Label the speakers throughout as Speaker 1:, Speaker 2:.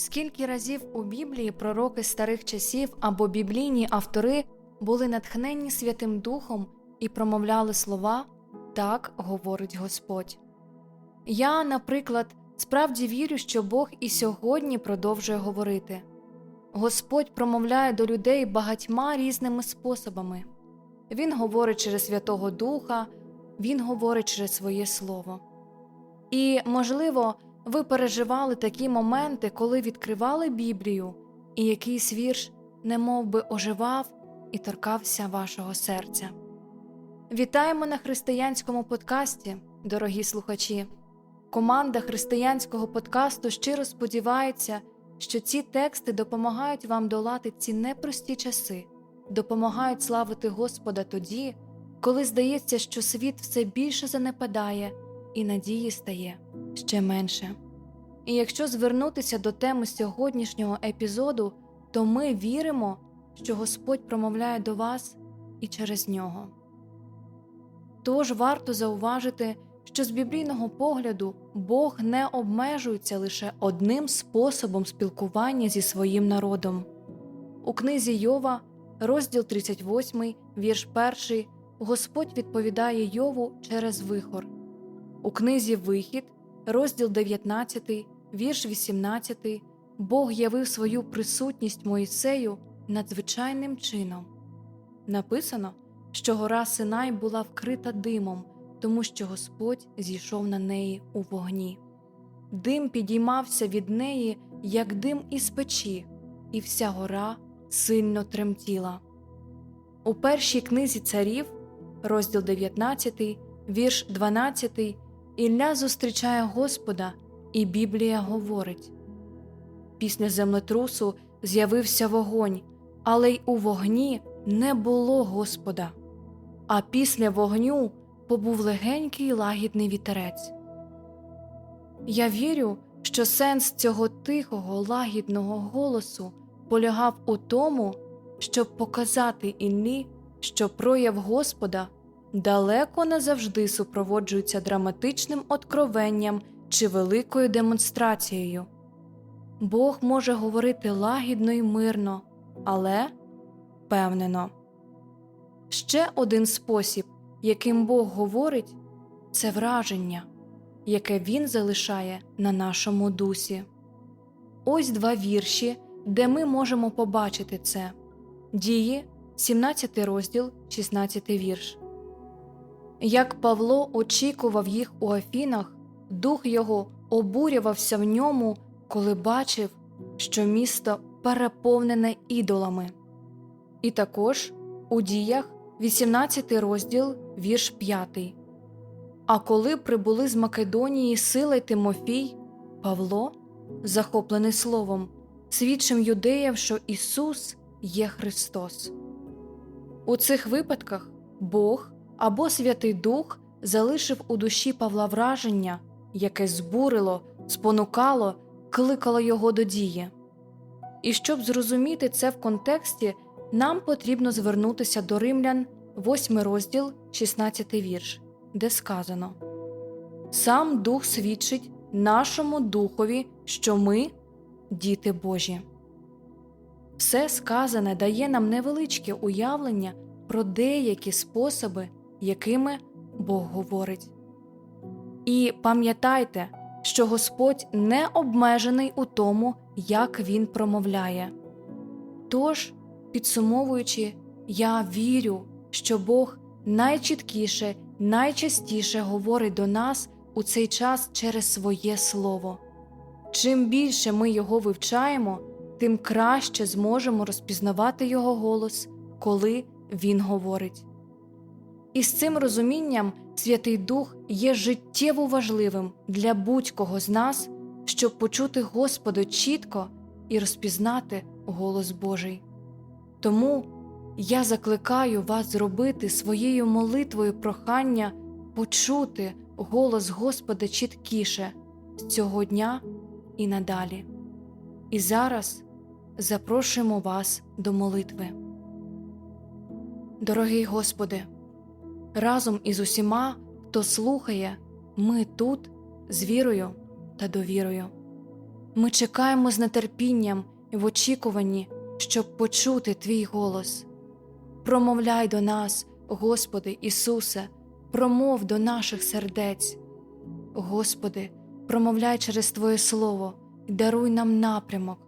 Speaker 1: Скільки разів у Біблії пророки старих часів або біблійні автори були натхненні Святим Духом і промовляли слова Так говорить Господь. Я, наприклад, справді вірю, що Бог і сьогодні продовжує говорити. Господь промовляє до людей багатьма різними способами. Він говорить через Святого Духа, Він говорить через своє Слово. І, можливо, ви переживали такі моменти, коли відкривали Біблію, і якийсь вірш немов би оживав і торкався вашого серця. Вітаємо на християнському подкасті, дорогі слухачі. Команда християнського подкасту щиро сподівається, що ці тексти допомагають вам долати ці непрості часи, допомагають славити Господа тоді, коли здається, що світ все більше занепадає і надії стає ще менше. І якщо звернутися до теми сьогоднішнього епізоду, то ми віримо, що Господь промовляє до вас і через нього. Тож варто зауважити, що з біблійного погляду Бог не обмежується лише одним способом спілкування зі своїм народом. У книзі Йова, розділ 38, вірш 1, Господь відповідає Йову через вихор. У книзі Вихід, розділ 19, вірш 18, Бог явив свою присутність Моїсею надзвичайним чином. Написано, що гора Синай була вкрита димом, тому що Господь зійшов на неї у вогні. Дим підіймався від неї, як дим із печі, і вся гора сильно тремтіла. У першій книзі царів, розділ 19, вірш 12, Ілля зустрічає Господа, і Біблія говорить Після землетрусу з'явився вогонь, але й у вогні не було Господа, а після вогню побув легенький лагідний вітерець. Я вірю, що сенс цього тихого, лагідного голосу полягав у тому, щоб показати Іллі, що прояв Господа далеко не завжди супроводжується драматичним откровенням чи великою демонстрацією. Бог може говорити лагідно і мирно, але впевнено. Ще один спосіб, яким Бог говорить, це враження, яке Він залишає на нашому дусі. Ось два вірші, де ми можемо побачити це дії, 17 розділ, 16 вірш. Як Павло очікував їх у Афінах, дух його обурювався в ньому, коли бачив, що місто переповнене ідолами. І також у діях 18 розділ, вірш 5. А коли прибули з Македонії Сила й Тимофій, Павло, захоплений словом, свідчив юдеям, що Ісус є Христос. У цих випадках Бог або Святий Дух залишив у душі Павла враження, яке збурило, спонукало, кликало його до дії. І щоб зрозуміти це в контексті, нам потрібно звернутися до римлян, 8 розділ, 16 вірш, де сказано Сам Дух свідчить нашому Духові, що ми діти Божі. Все сказане дає нам невеличке уявлення про деякі способи, якими Бог говорить. І пам'ятайте, що Господь не обмежений у тому, як Він промовляє. Тож, підсумовуючи, я вірю, що Бог найчіткіше, найчастіше говорить до нас у цей час через своє Слово. Чим більше ми його вивчаємо, тим краще зможемо розпізнавати його голос, коли він говорить. І з цим розумінням Святий Дух є життєво важливим для будь-кого з нас, щоб почути Господа чітко і розпізнати голос Божий. Тому я закликаю вас зробити своєю молитвою прохання почути голос Господа чіткіше з цього дня і надалі. І зараз запрошуємо вас до молитви. Дорогий Господи, разом із усіма, хто слухає, ми тут з вірою та довірою. Ми чекаємо з нетерпінням і в очікуванні, щоб почути Твій голос. Промовляй до нас, Господи Ісусе, промов до наших сердець. Господи, промовляй через Твоє Слово і даруй нам напрямок,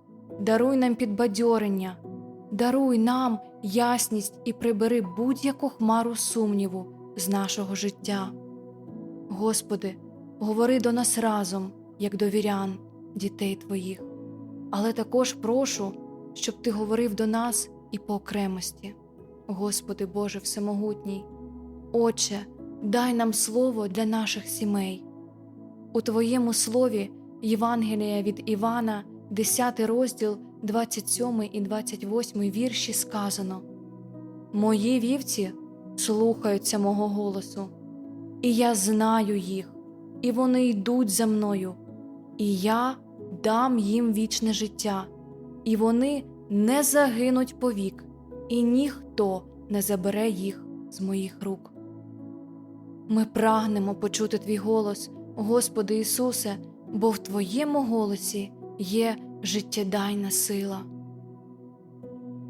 Speaker 1: даруй нам підбадьорення, даруй нам ясність і прибери будь-яку хмару сумніву з нашого життя. Господи, говори до нас разом, як до вірян, дітей Твоїх, але також прошу, щоб Ти говорив до нас і по окремості. Господи Боже Всемогутній, Отче, дай нам слово для наших сімей. У Твоєму слові Євангелія від Івана, 10 розділ, 27 і 28 вірші сказано: Мої вівці слухаються мого голосу, і я знаю їх, і вони йдуть за мною, і я дам їм вічне життя, і вони не загинуть повік, і ніхто не забере їх з моїх рук. Ми прагнемо почути Твій голос, Господи Ісусе, бо в Твоєму голосі є життєдайна сила.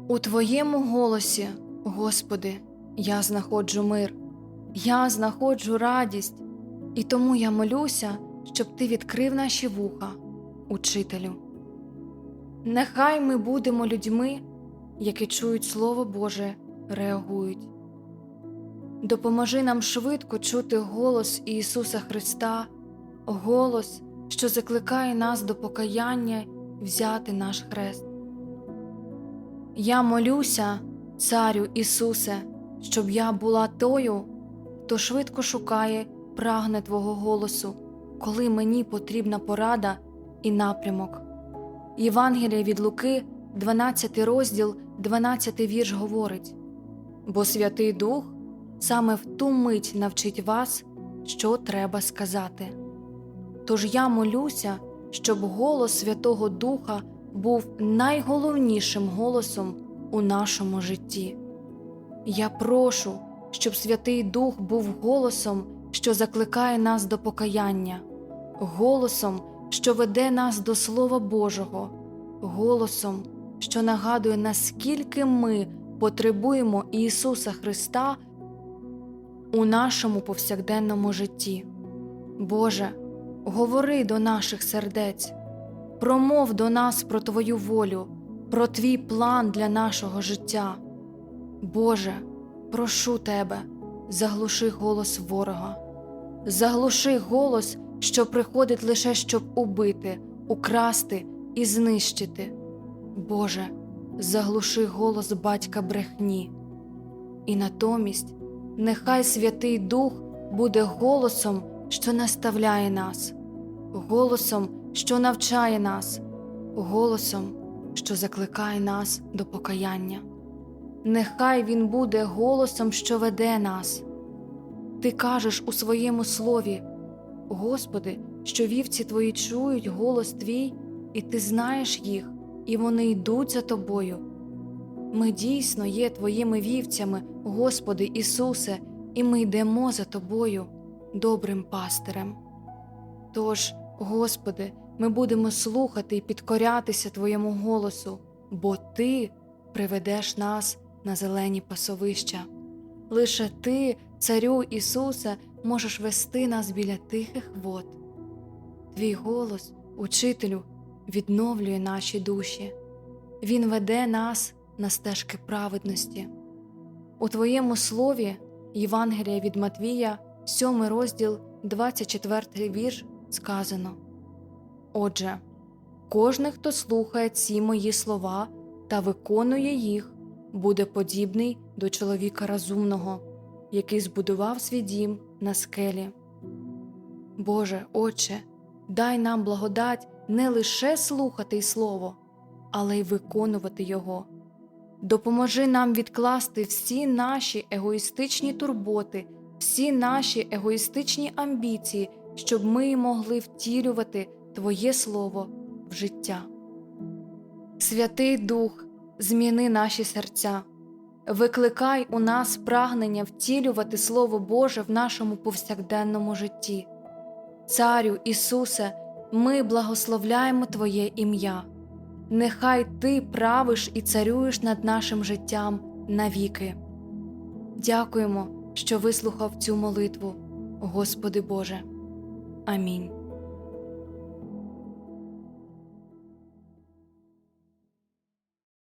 Speaker 1: У Твоєму голосі, Господи, я знаходжу мир, я знаходжу радість, і тому я молюся, щоб Ти відкрив наші вуха, Учителю. Нехай ми будемо людьми, які чують Слово Боже, реагують. Допоможи нам швидко чути голос Ісуса Христа, голос, що закликає нас до покаяння взяти наш хрест. Я молюся, Царю Ісусе, щоб я була тою, хто швидко шукає, прагне Твого голосу, коли мені потрібна порада і напрямок. Євангелія від Луки, 12 розділ, 12 вірш говорить Бо Святий Дух саме в ту мить навчить вас, що треба сказати. Тож я молюся, щоб голос Святого Духа був найголовнішим голосом у нашому житті. Я прошу, щоб Святий Дух був голосом, що закликає нас до покаяння, голосом, що веде нас до Слова Божого, голосом, що нагадує, наскільки ми потребуємо Ісуса Христа у нашому повсякденному житті. Боже, говори до наших сердець, промов до нас про Твою волю, про Твій план для нашого життя. Боже, прошу Тебе, заглуши голос ворога, заглуши голос, що приходить лише щоб убити, украсти і знищити. Боже, заглуши голос батька брехні, і натомість нехай Святий Дух буде голосом, що наставляє нас, голосом, що навчає нас, голосом, що закликає нас до покаяння. Нехай Він буде голосом, що веде нас. Ти кажеш у своєму слові, Господи, що вівці твої чують голос Твій, і Ти знаєш їх, і вони йдуть за тобою. Ми дійсно є Твоїми вівцями, Господи Ісусе, і ми йдемо за Тобою, добрим пастирем. Тож, Господи, ми будемо слухати і підкорятися Твоєму голосу, бо Ти приведеш нас на зелені пасовища. Лише Ти, Царю Ісусе, можеш вести нас біля тихих вод. Твій голос, Учителю, відновлює наші душі, Він веде нас на стежки праведності. У Твоєму слові, Євангелія від Матвія, 7 розділ, 24 вірш, сказано Отже, кожен, хто слухає ці мої слова та виконує їх, буде подібний до чоловіка розумного, який збудував свій дім на скелі. Боже, Отче, дай нам благодать не лише слухати Слово, але й виконувати Його. Допоможи нам відкласти всі наші егоїстичні турботи, всі наші егоїстичні амбіції, щоб ми могли втілювати Твоє Слово в життя. Святий Дух, зміни наші серця, викликай у нас прагнення втілювати Слово Боже в нашому повсякденному житті. Царю Ісусе, ми благословляємо Твоє ім'я. Нехай Ти правиш і царюєш над нашим життям навіки. Дякуємо, що вислухав цю молитву, Господи Боже. Амінь.